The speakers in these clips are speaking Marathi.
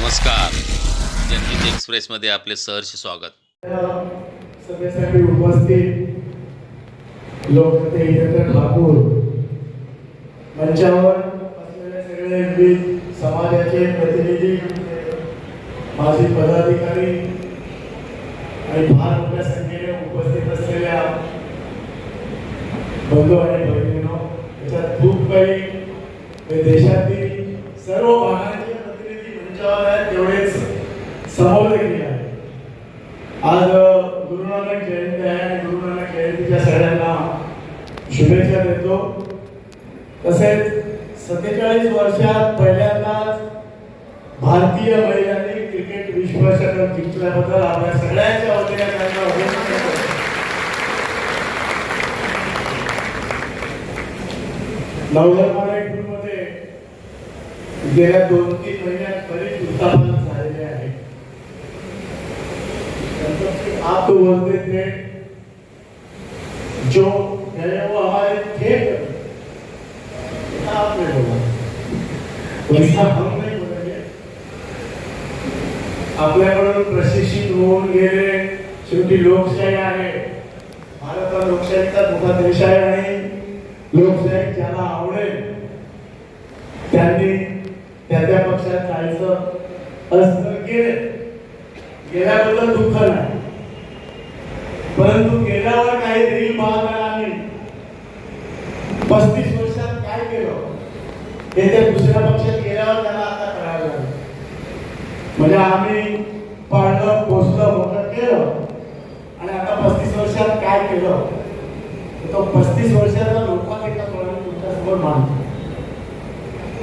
नमस्कार. जनहित एक्सप्रेसमध्ये आपले सहर्ष स्वागत. सभेसाठी उपस्थित लोकनेते ठाकूर. मंचावर असलेले सगळे विविध समाजाचे प्रतिनिधी माझे पदाधिकारी आणि फार मोठ्या संख्येने उपस्थित असलेल्या बंधू आणि भगिनींनो याच्यात खूप काही देशातील सर्व भागात आहेत तेवढेच समोर गेले आज गुरु नानक जयंती आहे आणि गुरु नानक जयंतीच्या सगळ्यांना शुभेच्छा देतो. तसेच सत्तेचाळीस वर्षात पहिल्यांदाच भारतीय महिलांनी क्रिकेट विश्वचषक जिंकल्याबद्दल आपल्या सगळ्यांच्या वतीने त्यांना अभिनंदन करतो. नवधर्माने मध्ये गेल्या दोन तीन महिन्यात बरीच उत्थापन झालेले आहे आप तो बोलते थे जो है वो हमारे थे। आपने बोला? वैसा हम नहीं बोलेंगे। आपल्याकडून प्रशिक्षित होऊन गेले शेवटी लोकशाही आहे भारत हा लोकशाहीचा मोठा देश आहे आणि लोकशाही ज्याला आवडेल त्यांनी त्या त्या पक्षात जायचं असं केलं. गेल्याबद्दल दुःख नाही. परंतु गेल्यावर काही रील महाराजांनी पस्तीस वर्षात काय केलं? हे त्या दुसऱ्या पक्षात गेल्यावर त्याला आता कळायला लागलं. म्हणजे आम्ही पाळलं पोचलं मोठं केलं आणि आता पस्तीस वर्षात काय केलं? तो पस्तीस वर्षाचा लोकांना एका तोंडाने तुमच्यासमोर मांडतो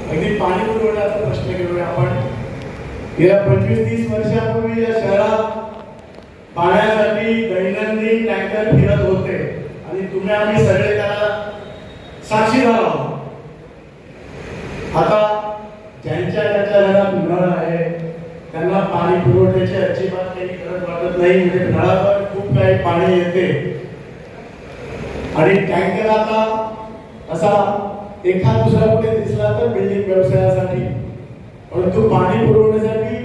अगदी पाणी पुरवण्याचा प्रश्न घेऊया आपण. गेल्या पंचवीस तीस वर्षापूर्वी या शहरात पाण्यासाठी दैनंदिन टँकर फिरत होते आणि तुम्ही आम्ही सगळे त्याला साक्षीदार आहोत आता ज्यांच्या ज्यांच्या घरात नळ आहे त्यांना पाणी पुरवठ्याची अजिबात काही गरज वाटत नाही. म्हणजे नळावर खूप काही पाणी येते. आणि टँकर आता असा एखाद दुसरा कुठे दिसला तर बिल्डिंग व्यवसायासाठी. परंतु पाणी पुरवण्यासाठी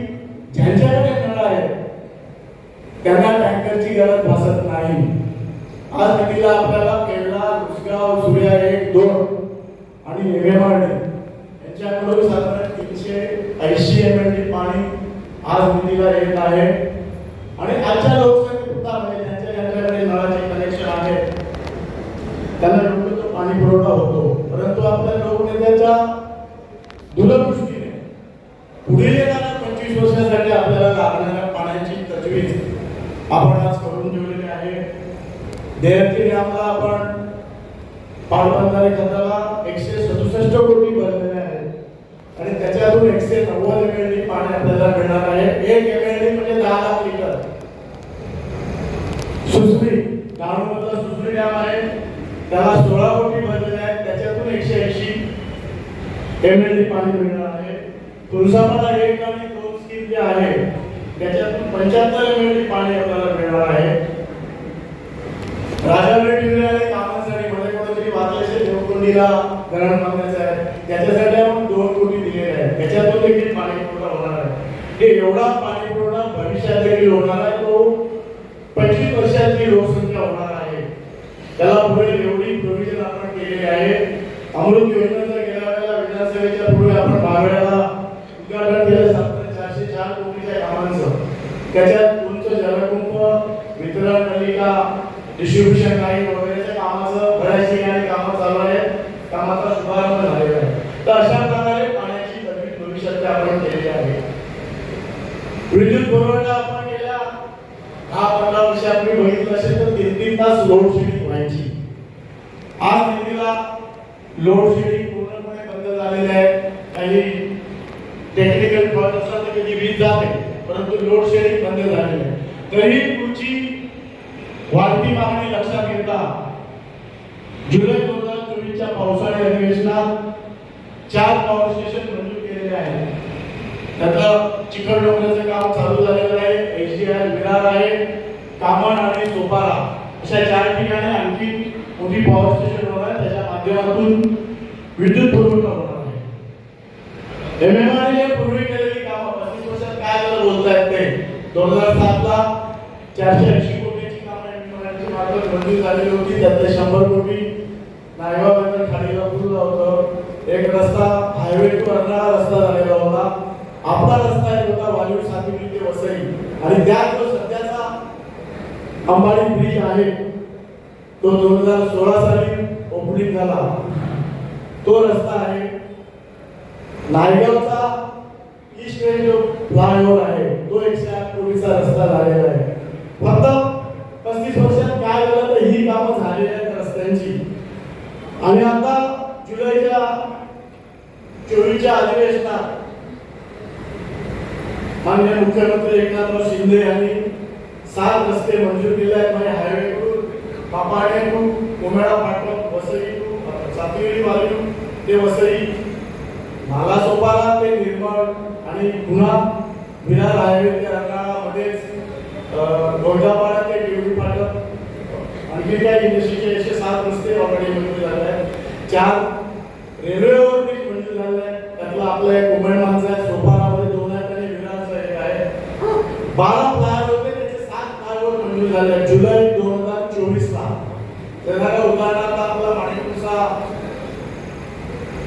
ज्यांच्याकडे नळ आहे त्यांना टँकरची गरज भासत नाही. आज नदीला आपल्याला केरळा कुसगाव सूर्या एक दोन आणि एमेवाडी यांच्याकडून साधारण तीनशे ऐंशी एम एल टी पाणी आज नदीला येत आहे. आणि आजच्या लोकसंख्येमध्ये म्हणजे ज्यांच्या ज्यांच्याकडे नळाचे कनेक्शन आहे. त्यांना योग्य तो पाणी पुरवठा होतो. परंतु आपल्या लोकनेत्याच्या दूरदृष्टीने पुढील येणाऱ्या पंचवीस वर्षासाठी आपल्याला लागणाऱ्या पाण्याची तजवीज आपण आज देयके डॅमला आपण पाटबंधारे खताला एकशे सदुसष्ट कोटी भरलेले आहेत. आणि त्याच्यातून एकशे नव्वद एम एल डी पाणी आपल्याला मिळणार आहे. एक एम एल डी म्हणजे दहा लाख लिटर. सुसरी डहाणूमधला सुसरी डॅम आहे. त्याला सोळा कोटी भरलेले आहेत. त्याच्यातून एकशे ऐंशी एम एल डी पाणी मिळणार आहे. तुळसामाला एक आणि दोन स्कीम जे आहे त्याच्यातून पंच्याहत्तर एम एल डी पाणी आपल्याला मिळणार आहे राजाकडे ठेवलेल्या कामांसाठी मध्ये कोणतरी वाचले असेल देवकुंडीला धरण बांधायचं आहे. त्याच्यासाठी आपण दोन कोटी दिलेले आहेत. त्याच्यातून देखील पाणी पुरवठा होणार आहे. हे एवढा पाणी पुरवठा भविष्यात देखील होणार आहे तो पंचवीस वर्षाची लोकसंख्या होणार आहे. त्याला पुढे एवढी प्रोव्हिजन आपण केलेली आहे. अमृत योजनेचा गेल्या वेळेला विधानसभेच्या पुढे आपण बावेळ्याला उद्घाटन केलं. सात चारशे चार कोटीच्या कामांचं. त्याच्यात उंच जलकुंभ वितरण नलिका डिस्ट्रीब्युशन लाईन वगैरेच्या कामाचं भरायची आणि कामं चालू आहे कामाचा शुभारंभ झालेला आहे. तर अशा प्रकारे पाण्याची नवीन भविष्यात आपण केलेली आहे. विद्युत पुरवठा आपण गेल्या दहा पंधरा वर्षापूर्वी बघितलं असेल तर तीन तीन तास लोड शेडिंग व्हायची. आज दिल्लीला लोड शेडिंग पूर्णपणे बंद झालेले आहे. काही टेक्निकल फॉल्ट असला तर कधी वीज जाते परंतु लोड शेडिंग बंद झालेलं आहे. तरी तुमची वाढती मागणी लक्षात घेता. जुलै दोन हजार चोवीसच्या पावसाळी अधिवेशनात चार पॉवर स्टेशन मंजूर केलेले आहे त्यातलं चिखल डोंगराचं काम चालू झालेलं आहे एचडीआय मिरार आहे कामण आणि सोपारा अशा चार ठिकाणी आणखी मोठी पॉवर स्टेशन होणार आहे. त्याच्या माध्यमातून विद्युत पुरवठा होणार आहे. एम एम पूर्वी केलेली कामं पस्तीस वर्षात काय झालं बोलता येत नाही दोन हजार सातला चारशे आपली मंजूर झालेली होती त्यातले शंभर कोटी नायगाव नंतर होतं. एक रस्ता हायवे टू रस्ता झालेला होता. आपला रस्ता एक होता सातवी ते वसई. आणि त्यात जो सध्याचा अंबाडी ब्रिज आहे तो दोन हजार सोळा साली ओपनिंग झाला. तो रस्ता आहे नायगावचा ईस्ट जो फ्लायओव्हर आहे. तो एकशे आठ कोटीचा रस्ता झालेला आहे. फक्त त्यांची आणि आता जुलैच्या चोवीसच्या अधिवेशनात माननीय मुख्यमंत्री एकनाथराव शिंदे यांनी सात रस्ते मंजूर केले आहेत म्हणजे highway to Papade to Komeda Phatak Vasai to Satveli वाजू ते वसई. नालासोपारा ते निर्मळ आणि पुन्हा विरार हायवे ते रंगाळामध्येच गोंजापाडा आणखी काही इंडस्ट्रीचे एकशे सात रस्ते ऑलरेडी मंजूर झाले आहेत. चार रेल्वेवर ब्रिज मंजूर झाले आहेत. त्यातला आपला एक उमेड माणसं आहे सोपारामध्ये दोन आहेत आणि विरारचं एक आहे. बारा फ्लायओव्हर होते त्याचे सात फ्लायओव्हर मंजूर झाले आहेत. जुलै दोन हजार चोवीस ला त्याला उदाहरणार्थ आपला माणिकचा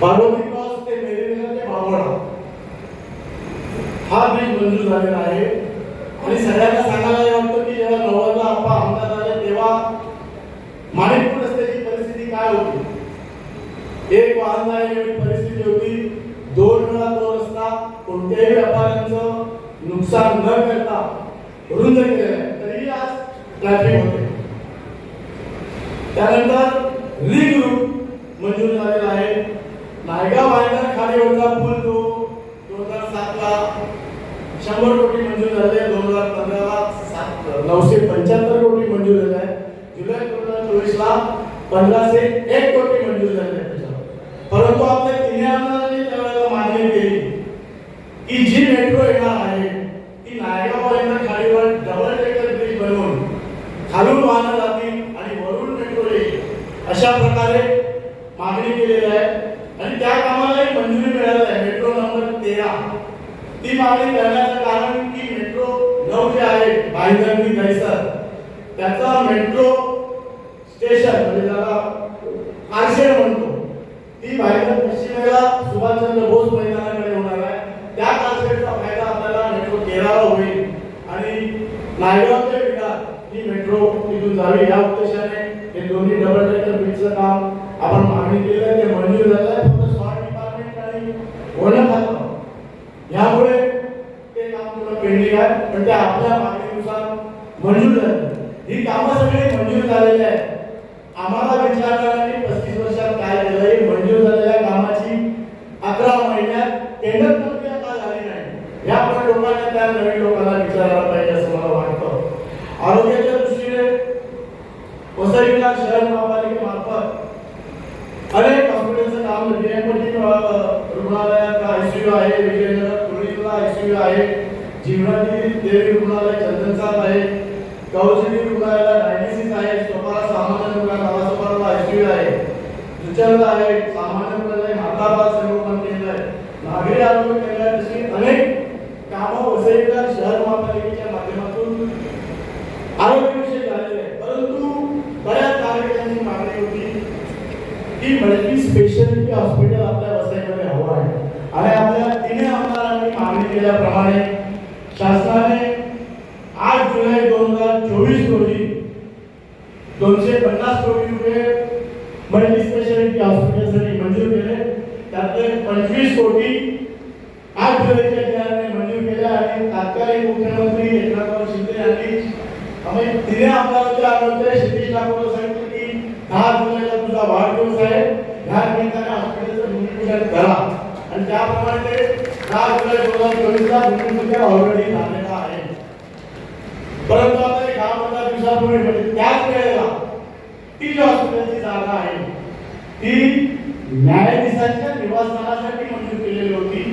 पार्वती क्रॉस ते मेरीनेला ते बावळा हा ब्रिज मंजूर झालेला आहे. आणि सगळ्यांना सांगायला वाटतं की जेव्हा नव्वदला आप्पा आमदार झाले तेव्हा माणिकपूर रस्त्याची परिस्थिती काय होती एक वाहन एवढी परिस्थिती होती. दोन वेळा तो रस्ता कोणत्याही व्यापाऱ्यांचं नुकसान न करता रुंद केलेला आहे तरीही आज ट्रॅफिक होते. त्यानंतर रिंग रूट मंजूर झालेला आहे. नायगाव भायंदर खाडीवरचा पूल जो दोन हजार सातला शंभर कोटी मंजूर झाले. दोन हजार पंधराला सात नऊशे पंच्याहत्तर कोटी मंजूर झाले. जुलै दोन हजार चोवीसला पंधराशे एक कोटी मंजूर झाले. परंतु आपल्या तिन्ही आमदारांनी त्यावेळेला मागणी केली की जी मेट्रो येणार आहे ती नायगाव भायंदर खाडीवर डबल डेकर ब्रिज बनवून खालून वाहनं जातील आणि वरून मेट्रो येईल. अशा प्रकारे मागणी केलेली आहे. आणि त्या कामालाही मंजुरी मिळाली आहे मेट्रो नंबर तेरा. ती मागणी करण्याचं कारण की मेट्रो नऊ जे आहे भाईंदरनी दहिसर त्याचा मेट्रो स्टेशन म्हणजे त्याला कारशेड म्हणतो ती भाईंदर पश्चिमेला सुभाषचंद्र बोस मैदानाकडे होणार आहे त्या कारशेडचा फायदा आपल्याला मेट्रो तेराला होईल आणि नायगाव ते विरार ही मेट्रो तिथून जावी या उद्देशाने हे दोन्ही डबल डेकर ब्रिजचं काम केलं ते मंजूर झालं फक्त स्मार्ट डिपार्टमेंट आणि खातं? यामुळे ते काम थोडं पेंडिंग आहे पण ते आपल्या मागणीनुसार मंजूर झालं ही कामं सगळी मंजूर झालेली आहेत. आम्हाला विचारणाऱ्यांनी पस्तीस वर्षात काय केलं हे मंजूर झालेल्या कामाची अकरा महिन्यात टेंडर प्रक्रिया का झाली नाही? या लोकांना त्या नवीन लोकांना विचारायला पाहिजे असं मला वाटतं. आरोग्याच्या दृष्टीने वसई विभाग शहर महापालिकेमार्फत अनेक म्हणजे रुग्णालयात आयसीयू आहे विजयनगर कुर्डीला आयसीयू आहे जीवनातील देवी रुग्णालय चंदनसात आहे कौशली रुग्णालयाला डायलिसिस आहे सोपारा सामान्य आयसीयू आहे जुचंद आहे सामान्य रुग्णालय संगोपन केंद्र आहे. नागरी आरोग्य केंद्र अनेक कामं शहर महापालिकेच्या माध्यमातून आरोग्यविषयक झालेले आहे परंतु बऱ्याच की मल्टी स्पेशालिटी हॉस्पिटल आपल्या वसईमध्ये हवं आहे. आणि आपल्या तिने आमदारांनी मागणी केल्याप्रमाणे शासनाने आठ जुलै दोन हजार चोवीस रोजी दोनशे पन्नास कोटी रुपये मल्टी स्पेशालिटी हॉस्पिटलसाठी मंजूर केले त्यातले पंचवीस कोटी आठ जुलैच्या दिनाने मंजूर केले आणि तात्कालिक मुख्यमंत्री एकनाथराव शिंदे यांनी आम्ही तिने आमदारांच्या आरोग्य शेती ठाकूर सांगितलं की दहा जुलैला तुझा वाढदिवस आहे ह्या निमित्ताने हॉस्पिटलचं भूमिपूजन करा आणि त्याप्रमाणे ते दहा जुलै दोन हजार चोवीसला भूमिपूजन ऑलरेडी झालेलं आहे परंतु आता एक दहा पंधरा दिवसापूर्वी म्हणजे त्याच वेळेला ती जी हॉस्पिटलची जागा आहे. ती न्यायाधीशांच्या निवासस्थानासाठी मंजूर केलेली होती.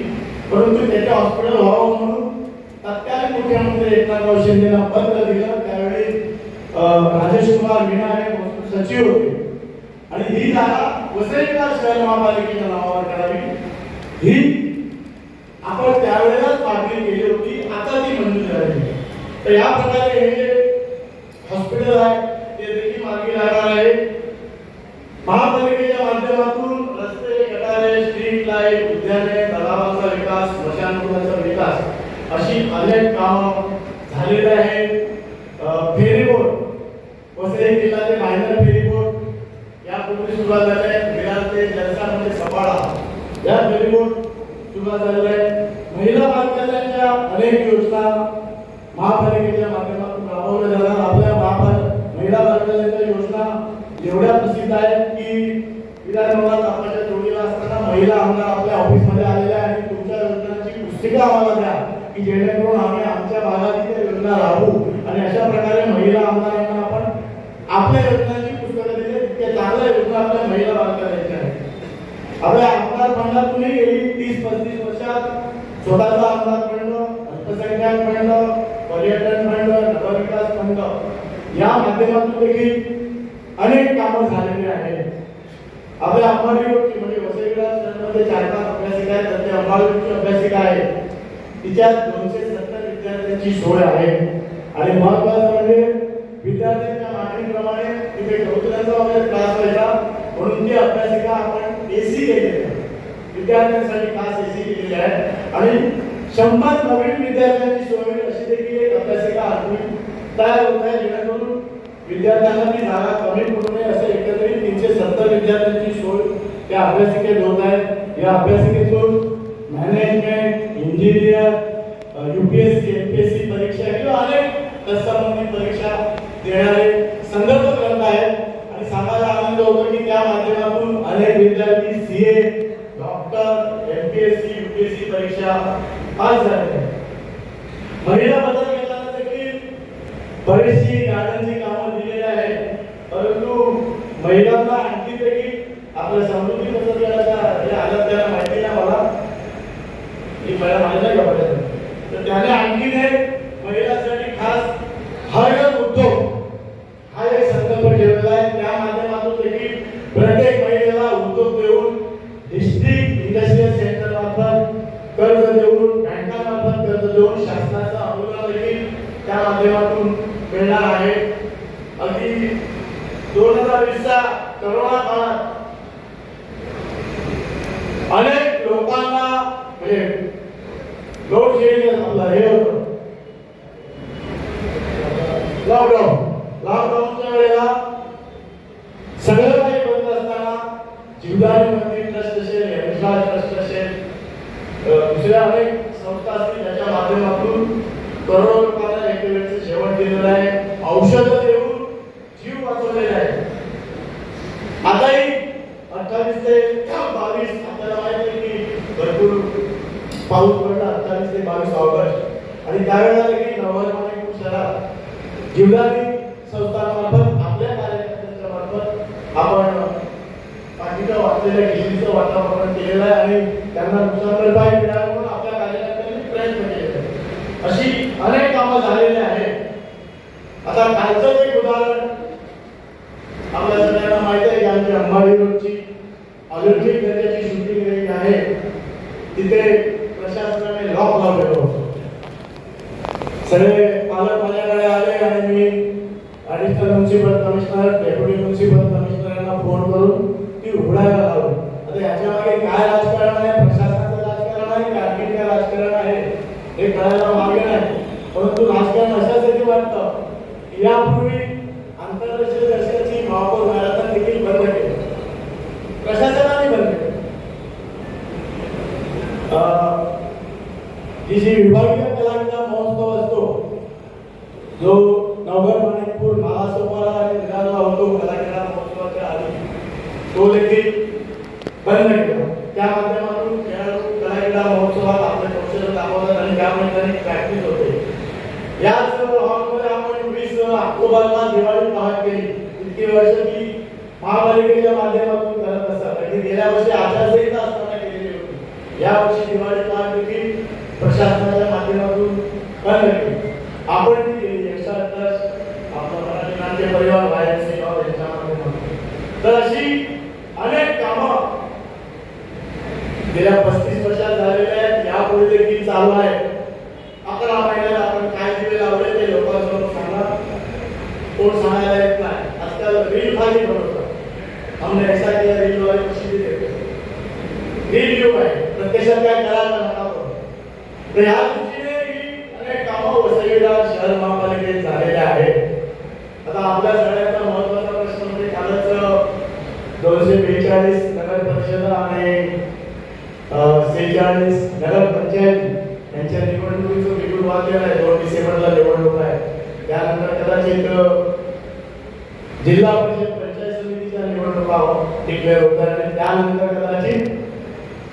परंतु त्याचे हॉस्पिटल व्हावं म्हणून तत्कालीन मुख्यमंत्री एकनाथराव शिंदेना पत्र दिलं. त्यावेळी राजेश कुमार मीना हे सचिव होते. आणि ही जागा वसईला शहर महापालिकेच्या नावावर करावी. ही आपण त्यावेळेलाच मागणी केली होती. आता ती मंजूर झाली. तर या प्रकारे हे जे हॉस्पिटल आहे ते देखील मार्गी लागणार आहे. महापालिकेच्या माध्यमातून रस्ते गटारे स्ट्रीट लाइट उद्याने तलावांचा विकास विकास स्मशानभूमीचा विकास अशी अनेक कामं झालेली आहेत. अं, फेरीबोट वसई जिल्हा ते मायनर फेरीबोट यापूर्वी सुरुवात झाली आहे. विरार ते जलसामध्ये सपाळा या फेरीबोट सुरुवात झालेल्या आहेत महिला बालकल्याणच्या अनेक योजना महापालिकेच्या माध्यमातून राबवल्या जाणार. आपल्या महिला बालकल्याणच्या योजना एवढ्या प्रसिद्ध आहेत की विधानभवनात आपल्या जोडीला असताना महिला आमदार आपल्या ऑफिसमध्ये आलेल्या आहेत. आणि तुमच्या योजनांची पुस्तिका आम्हाला द्या की जेणेकरून आम्ही आमच्या भागात योजना राहू. आणि अशा प्रकारे महिला आमदारांना आपण आपल्या योजनांची पुस्तकं दिली तितक्या चांगल्या योजना आपल्या महिला बालकांच्या आहेत आपल्या आमदार फंडातूनही गेली तीस पस्तीस वर्षात स्वतःचा आमदार फंड अल्पसंख्याक फंड पर्यटन फंड नगरविकास फंड या माध्यमातून देखील अनेक कामं झालेली आहेत. आपल्या अंबाडी म्हणजे वसईगडामध्ये चार पाच अभ्यासिका आहेत. त्यातली अंबाडी रोडची अभ्यासिका आहे तिच्यात दोनशे सत्तर विद्यार्थ्यांची सोय आहे. आणि महत्वाचं म्हणजे विद्यार्थ्यांच्या मागणीप्रमाणे तिथे कौशल्यांचा वगैरे क्लास व्हायचा. म्हणून ती अभ्यासिका आपण एसी केलेली आहे. विद्यार्थ्यांसाठी खास एसी केलेली आहे. आणि शंभर नवीन विद्यार्थ्यांची सोय अशी देखील एक अभ्यासिका आखली तयार होत आहे. जेणेकरून विद्यार्थ्यांना जागा कमी पडू नये असे एकत्रित तीनशे सत्तर विद्यार्थ्यांची सोय त्या अभ्यासिकेत होत आहे. या अभ्यासिकेतून मॅनेजमेंट इंजिनियर युपीएससी एमपीएससी परीक्षा किंवा अनेक तत्संबंधित परीक्षा देणारे संदर्भ ग्रंथ आहेत. आणि सांगायला आनंद होतो की त्या माध्यमातून अनेक विद्यार्थी सीए डॉक्टर एमपीएससी युपीएससी परीक्षा पास झाले. महिला बदल घेताना देखील बरीचशी गार्डनची कामं महिलांना आणखी देखील आपल्या समृद्धी बचतगटाच्या हे आलं त्याला माहिती नाही मला ही पहिला माहिती नाही का आपल्याला? तर त्याने आणखीन एक महिलांसाठी खास हर उद्योग हा एक संकल्प ठेवलेला आहे त्या माध्यमातून देखील प्रत्येक महिलेला उद्योग देऊन डिस्ट्रिक्ट इंडस्ट्रियल सेंटर मार्फत कर्ज देऊन बँकामार्फत कर्ज देऊन शासनाचा अनुदान देखील त्या माध्यमातून मिळणार आहे अगदी दोन हजार वीसच्या करोना काळात अनेक लोकांना म्हणजे लोड शेडिंग आपलं हे होतं लॉकडाऊन लॉकडाऊनच्या म्हणजे वेळेला सगळं काही बंद असताना जीवदानी मंदिर ट्रस्ट असेल हेमसा ट्रस्ट असेल दुसऱ्या अनेक संस्था असतील त्याच्या माध्यमातून करोडो लोकांना एक वेळेचं जेवण दिलेलं आहे. औषधं देऊन जीव वाचवलेले आहे. आताही अठ्ठावीस ते बावीस आपल्याला माहिती आहे की भरपूर पाऊस पडला अठ्ठावीस ते बावीस ऑगस्ट. आणि त्यावेळेला देखील नवरमानिक शहरात संस्थांमार्फत आपल्या कार्यकर्त्यांच्या मार्फत आपण पाठीचं वाचलेल्या खिचडीचं वातावरण केलेलं आहे आणि त्यांना नुकसान भरपाई मिळावं म्हणून आपल्या कार्यकर्त्यांनी प्रयत्न केले अशी अनेक कामं झालेली आहेत. आता कालचं एक उदाहरण आपल्या सगळ्यांना माहिती आहे की आमची अंबाडी रोडची ऑलिम्पिक दर्जाची शूटिंग रेंज आहे तिथे प्रशासनाने लॉक लावलेलं होतं सगळे पालक माझ्याकडे आले आणि मी additional municipal commissioner deputy municipal commissioner यांना फोन करून ती उघडायला लावली आता याच्या मागे काय राजकारण आहे प्रशासनाचं राजकारण आहे की आणखी राजकारण आहे हे कळायला मागे नाही परंतु राजकारण अशासाठी वाटतं की यापूर्वी आंतरराष्ट्रीय दर्शनाची महापौर मॅरेथॉन देखील बंद केली. प्रशासनाने बंद केली. ही जी विभागीय कलांचा महोत्सव असतो जो नगर मणिपूर महासोपारा आणि विरारला होतो कलाक्रीडा महोत्सवाच्या आधी तो देखील बंद केला. त्या माध्यमातून खेळाडू कलाक्रीडा महोत्सवात आपले कौशल्य दाखवतात आणि त्या मैदानी प्रॅक्टिस होते. आपण दिवाळी पाहत केली इतकी वर्ष मी महापालिकेच्या माध्यमातून करत असतात आणि गेल्या वर्षी आचारसंहिता असताना केलेली होती. या वर्षी दिवाळी पाहत देखील प्रशासनाच्या माध्यमातून करण्यात आपण ती केली ट्रस्ट आपला मराठी परिवार बाहेर सेवा यांच्या माध्यमातून तर अशी अनेक कामं गेल्या पस्तीस वर्षात झालेल्या आहेत. यापुढे देखील चालू आहेत अकरा महिन्यात आपण काय दिवे लावले ते लोकांसमोर सांगा कोण सांगायला येत नाही आजकाल रील खाली बनवतात हमने ऐसा किया रील वाले कशी देते रील घेऊ आहे प्रत्यक्षात काय करायला तर ह्या दृष्टीने ही अनेक कामं वसईला शहर महापालिकेत झालेले आहेत. आता आपल्या सगळ्यांचा महत्त्वाचा प्रश्न म्हणजे कालच दोनशे बेचाळीस नगर परिषद आणि सेहेचाळीस नगर पंचायत यांच्या निवडणुकीचं निवडून वाचलेला आहे दोन डिसेंबरला निवडणूक आहे. त्यानंतर कदाचित जिल्हा परिषद पंचायत समितीच्या निवडणुका हो, डिक्लेअर होत आणि त्यानंतर कदाचित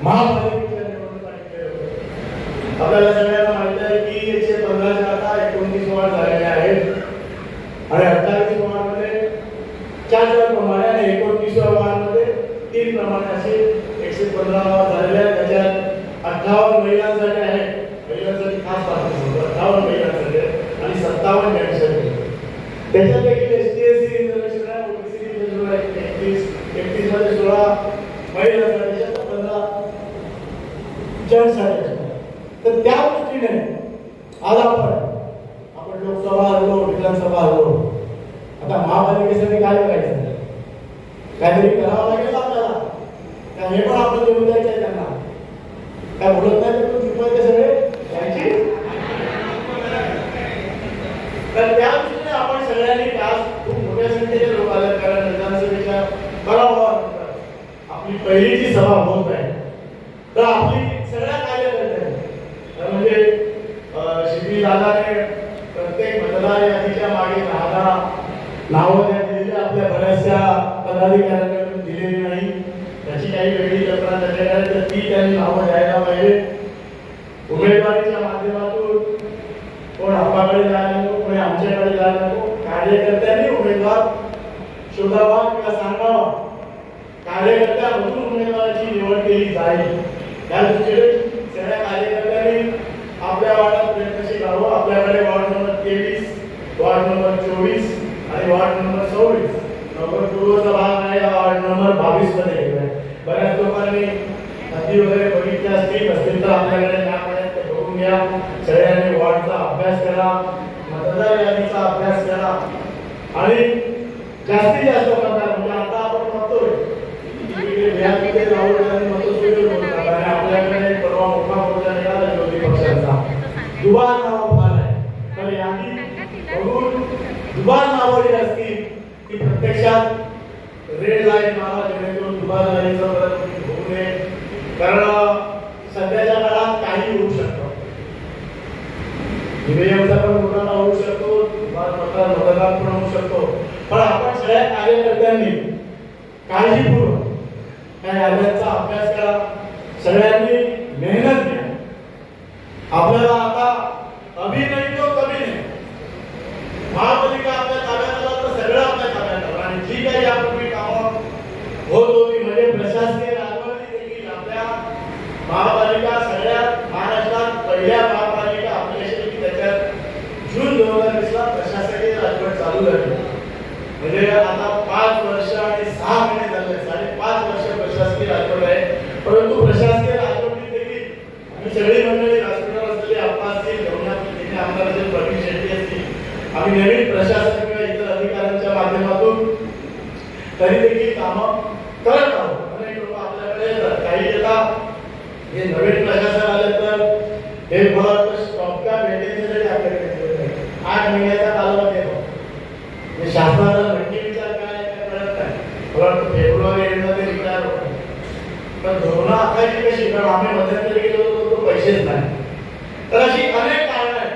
महापालिका आपल्याला सगळ्यांना माहिती आहे की एकशे पंधराच्या आता एकोणतीस वाढ झालेल्या आहेत आणि अठ्ठावीस वार्डमध्ये चार चार प्रमाणे आणि एकोणतीसव्या वार्डमध्ये तीन प्रमाणे असे एकशे पंधरा वार्ड झालेले आहेत त्याच्यात अठ्ठावन्न महिलांसाठी आहे महिलांसाठी खास पार्टी अठ्ठावन्न महिलांसाठी आहे आणि सत्तावन्न जेंट्ससाठी त्याच्यात देखील S T S C reservation आहे ओबीसी रिझर्वेशन आहे एकतीस एकतीसमध्ये सोळा महिलांसाठी त्याच्यात पंधरा जेंट्ससाठी आहे. तर त्या दृष्टीने आज आपण आपण लोकसभा हरलो विधानसभा हरलो आता महापालिकेसाठी काय करायचं काहीतरी करावं लागेल आपल्याला का हे पण आपण देऊन द्यायचं आहे त्यांना काय बोलत नाही तर चुकवायचे सगळे यायची तर त्या दृष्टीने आपण सगळ्यांनी आज खूप मोठ्या संख्येने लोक आले कारण विधानसभेच्या पराभवानंतर आपली पहिली जी सभा होत आहे तर आपली सगळ्या कार्यकर्त्यांनी म्हणजे शिवी दादाने प्रत्येक मतदार यादीच्या मागे राहता नावं त्या दिलेली आपल्या बऱ्याचशा पदाधिकाऱ्यांकडून दिलेली नाही. त्याची काही वेगळी कल्पना त्याच्याकडे तर ती त्यांनी नावं द्यायला पाहिजे. उमेदवारीच्या माध्यमातून कोण आपल्याकडे जायला नको कोणी आमच्याकडे जायला नको कार्यकर्त्यांनी उमेदवार शोधावा किंवा सांगावा. कार्यकर्त्यामधून उमेदवाराची निवड केली जाईल. त्या दृष्टीने सगळ्या कार्यकर्त्यांनी आपल्या वार्डात प्रयत्नशील राहावं आपल्याकडे वार्ड नंबर तेवीस वार्ड नंबर चोवीस आणि वार्ड नंबर सव्वीस. नंबर पूर्वचा भाग आहे हा वार्ड नंबर बावीसमध्ये बऱ्याच लोकांनी नदी वगैरे बघितल्या असतील असतील तर आपल्याकडे त्यापर्यंत बघून घ्या. सगळ्यांनी वार्डचा अभ्यास करा मतदार यादीचा अभ्यास करा. आणि जास्तीत जास्त मतदार म्हणजे आता आपण बघतोय की राहुल गांधी आणि आपल्याकडे परवा मोठा मोर्चा निघाला विरोधी पक्षांचा. दुबार नाव फार आहे. तर यादी बघून असतील प्रत्यक्षात रेड लाईन मारा जेणेकरून दुबार लाईनचा होऊ नये. कारण सध्याच्या काळात काही होऊ शकतं. ईव्हीएमचा पण घोटाळा होऊ शकतो. दुबार मतदान पण होऊ शकतो. पण आपण सगळ्या कार्यकर्त्यांनी काळजीपूर्वक त्या याद्यांचा अभ्यास करा. सगळ्यांनी मेहनत घ्या. आपल्याला आता अभि नाही तो कमी नाही. महापालिका आपल्या ताब्यात आला तर सगळं आपल्या ताब्यात आलं. आणि जी काही यापूर्वी कामं होत होती म्हणजे प्रशासकीय राजवटी देखील आपल्या महापालिका सगळ्या महाराष्ट्रात पहिल्या महापालिका आपल्याशी त्याच्यात जून दोन हजार वीसला प्रशासकीय राजवट चालू झाली. म्हणजे आता पाच वर्ष आणि सहा महिने झाले. प्रशासकीय राजकारण आहे. परंतु प्रशासकीय राजवटीत देखील आम्ही सगळी मंडळी राजकारणात असलेले आप्पा असतील आमदार असतील प्रवीण शेट्टी असतील आम्ही नवीन प्रशासन किंवा इतर अधिकाऱ्यांच्या माध्यमातून तरी देखील कामं करत आहोत अनेक लोक आपल्याकडे येतात काही येतात हे नवीन प्रशासन आले तर हे मला वाटतं स्टॉप का भेटेल आपल्याकडे दिलं नाही. आठ महिन्याचा कालावधी आहे म्हणजे शासनाचा नक्की विचार काय आहे ते कळत नाही मला वाटतं फेब्रुवारी एंडमध्ये विचार होतो पण धोरणं कशी कारण आम्ही मध्यंतरी गेलो होतो तो पैसेच नाही. तर अशी अनेक कारण आहेत.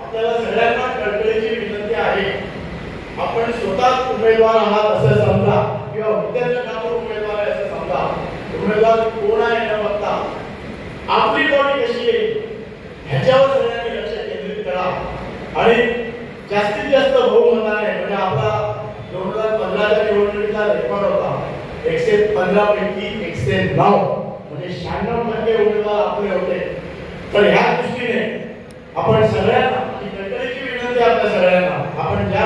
आपल्याला सगळ्यांना कळकळीची विनंती आहे. आपण स्वतः उमेदवार आहात असं समजा किंवा उद्याच्या उमेदवार आहे असं समजा उमेदवार कोण आहे न बघता आपली बॉडी कशी आहे ह्याच्यावर सगळ्यांनी लक्ष केंद्रित करा. आणि जास्तीत जास्त बहुमताने म्हणजे आपला दोन हजार पंधराच्या निवडणुकीचा रेकॉर्ड होता. एकशे पंधरा पैकी एकशे नऊ. म्हणजे शहाण्णव टक्के उमेदवार आपले होते. तर ह्या दृष्टीने आपण सगळ्यांना विनंती आपल्या सगळ्यांना. आपण ज्या